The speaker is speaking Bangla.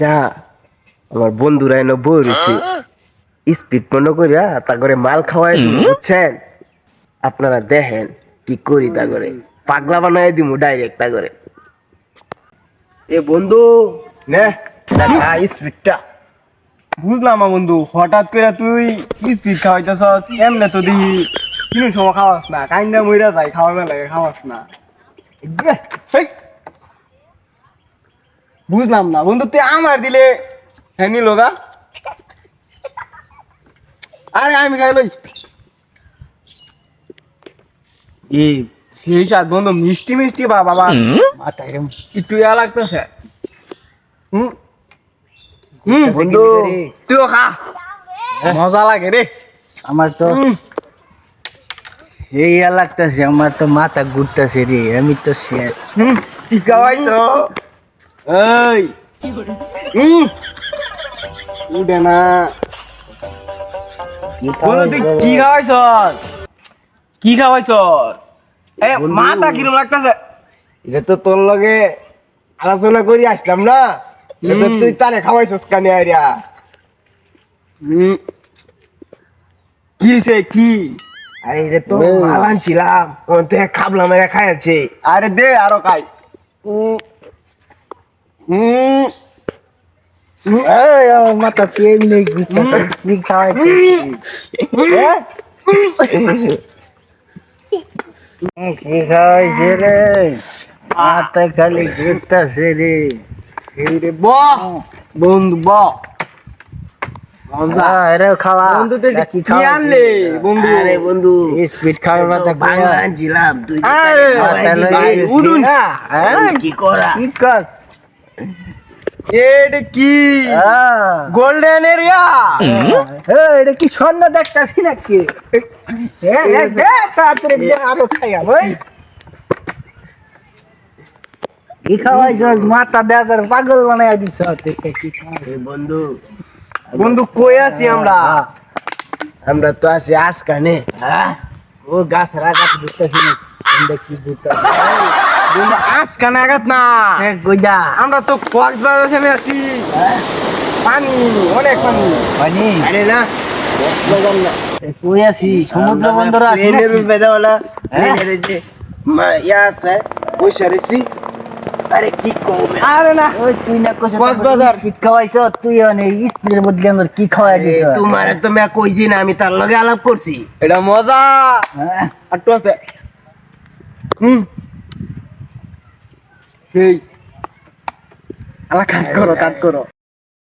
যা আমার বন্ধুরা এনে বই রয়েছে স্পিড মনে করিয়া তা করে মাল খাওয়াই বুঝছেন? আপনারা দেখেন কি করি তা করে পাগলা বানাই দিব ডাইরেক্ট তা করে এ বন্ধু নে। স্পিডটা। বুঝলাম বন্ধু হঠাৎ করে তুই স্পিড খাওয়াইতেছস এমনে তো দিহি। কিনো সময় খাওয়াস না কাইন্দা মইরা যায় খাওয়ার লাগে খাওয়াস না। বুঝলাম না। বন্ধু তুই আমার দিলে হ্যাঁ নিল গা। আরে আমি খাই লই। এই সেই সাথ বন্ধু মিষ্টি মিষ্টি বা বাবা। মাথায় একটু ইয়া লাগতেছে। হুম? হুম বন্ধু। তুইও খা। মজা লাগে রে। আমার তো হুম। এই লাগতেছে আমার তো মাথা ঘুরতেছে রে। আমি তো শেষ হুম, কি খাওয়াইছো? এই। উঠে না কি খাওয়াইছ কি খাওয়াইছ এ মাথা কিরম লাগতেছে? এটা তো তোর লগে আলোচনা করি আসলাম না। তুই তারে খাওয়াইছস কানে আইরা? কি সে কি? আরে তো। মাল আনছিলাম। ওতে খাবলা মেরে খাইছে আরে দে আরও খাই। এই আমার মাথা পেন নেই ঘুরতেছে কি খাওয়াইছে রে মাথা খালি ঘুরতেছে রে রে বাহ বন্ধু বাহ কি হ্যাঁ? করা এটা কি? হ্যাঁ। গোল্ডেন এরিয়া এটা কি স্বর্ণ দেখতাছি নাকি? তাড়াতাড়ি আরও খাইয়া ওই। কি খাওয়াইছস মাথা দেয়ার পাগল বানাই দিছ বন্ধু। বন্ধু কই আছি আমরা? আমরা তো আছি আজকানে হ্যাঁ? ও গাছ রাগাত বুঝতেছি না আমরা কি আজকা নাগাদ না। গোজা আমরা তো কক্সবাজার আছি। পানি অনেক পানি। পানি? আরে না কই আছি সমুদ্র বন্দর আছি প্লেনের নাকি? উপরে যাওয়ালা হ্যাঁ? যে ইয়া আছে আরে কি কমে আরে না। ওই তুই না কক্সবাজার। খাওয়াইছ তুই অনেক স্পিডের বদলে আমার কি খাওয়াই দিছ? তোমার তো মেয়া কইছি না আমি তার লগে আলাপ করছি। এটা মজা। হ্যাঁ। একটু আছে। হুম। সেই আলা কাট করো কাট করো।